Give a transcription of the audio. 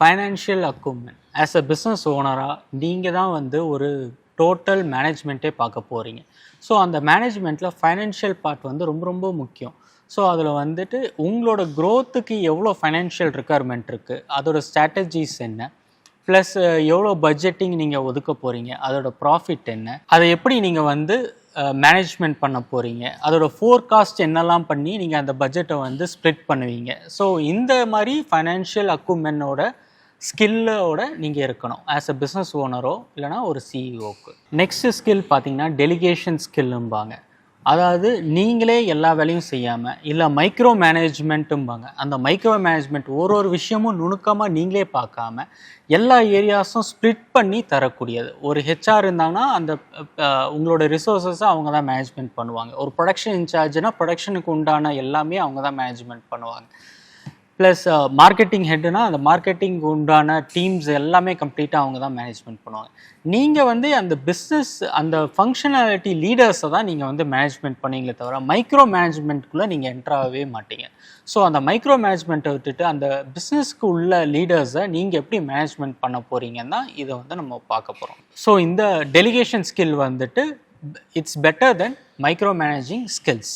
Financial acumen as a business ஓனராக நீங்கள் தான் வந்து ஒரு டோட்டல் மேனேஜ்மெண்ட்டே பார்க்க போகிறீங்க ஸோ அந்த மேனேஜ்மெண்ட்டில் ஃபைனான்ஷியல் பார்ட் வந்து ரொம்ப ரொம்ப முக்கியம். ஸோ அதில் வந்துட்டு உங்களோட க்ரோத்துக்கு எவ்வளோ ஃபைனான்ஷியல் ரிக்குவயர்மெண்ட் இருக்குது அதோட ஸ்ட்ராட்டஜிஸ் என்ன ப்ளஸ் எவ்வளோ பட்ஜெட்டிங் நீங்கள் ஒதுக்க போகிறீங்க அதோட ப்ராஃபிட் என்ன அதை எப்படி நீங்கள் வந்து மேனேஜ்மெண்ட் பண்ண போகிறீங்க அதோட ஃபோர்காஸ்ட் என்னெல்லாம் பண்ணி நீங்கள் அந்த பட்ஜெட்டை வந்து ஸ்ப்ளிட் பண்ணுவீங்க. ஸோ இந்த மாதிரி ஃபைனான்ஷியல் அக்குமென்னோட ஸ்கில்லோட நீங்கள் இருக்கணும். ஆஸ் அ பிஸ்னஸ் ஓனரோ இல்லைனா ஒரு சிஇஓக்கு நெக்ஸ்ட் ஸ்கில் பார்த்தீங்கன்னா டெலிகேஷன் ஸ்கில்லும்பாங்க அதாவது நீங்களே எல்லா வேலையும் செய்யாமல் இல்லை மைக்ரோ மேனேஜ்மெண்ட்டும்பாங்க அந்த மைக்ரோ மேனேஜ்மெண்ட் ஒரு ஒரு விஷயமும் நுணுக்கமாக நீங்களே பார்க்காம எல்லா ஏரியாஸும் ஸ்ப்ளிட் பண்ணி தரக்கூடியது. ஒரு ஹெச்ஆர் இருந்தாங்கன்னா அந்த உங்களோட ரிசோர்ஸஸை அவங்க தான் மேனேஜ்மெண்ட் பண்ணுவாங்க. ஒரு ப்ரொடக்ஷன் இன்சார்ஜ்னால் ப்ரொடக்ஷனுக்கு உண்டான எல்லாமே அவங்க தான் மேனேஜ்மெண்ட் பண்ணுவாங்க. ப்ளஸ் மார்க்கெட்டிங் ஹெட்னா அந்த மார்க்கெட்டிங் உண்டான டீம்ஸ் எல்லாமே கம்ப்ளீட்டாக அவங்க தான் மேனேஜ்மெண்ட் பண்ணுவாங்க. நீங்கள் வந்து அந்த பிஸ்னஸ் அந்த ஃபங்க்ஷனாலிட்டி லீடர்ஸை தான் நீங்கள் வந்து மேனேஜ்மெண்ட் பண்ணீங்களே தவிர மைக்ரோ மேனேஜ்மெண்ட்குள்ளே நீங்கள் என்ட்ராகவே மாட்டீங்க. ஸோ அந்த மைக்ரோ மேனேஜ்மெண்ட்டை விட்டுட்டு அந்த பிஸ்னஸ்க்கு உள்ள லீடர்ஸை நீங்கள் எப்படி மேனேஜ்மெண்ட் பண்ண போகிறீங்கன்னா தான் இதை வந்து நம்ம பார்க்க போகிறோம் ஸோ இந்த டெலிகேஷன் ஸ்கில் வந்துட்டு it's better then micro managing skills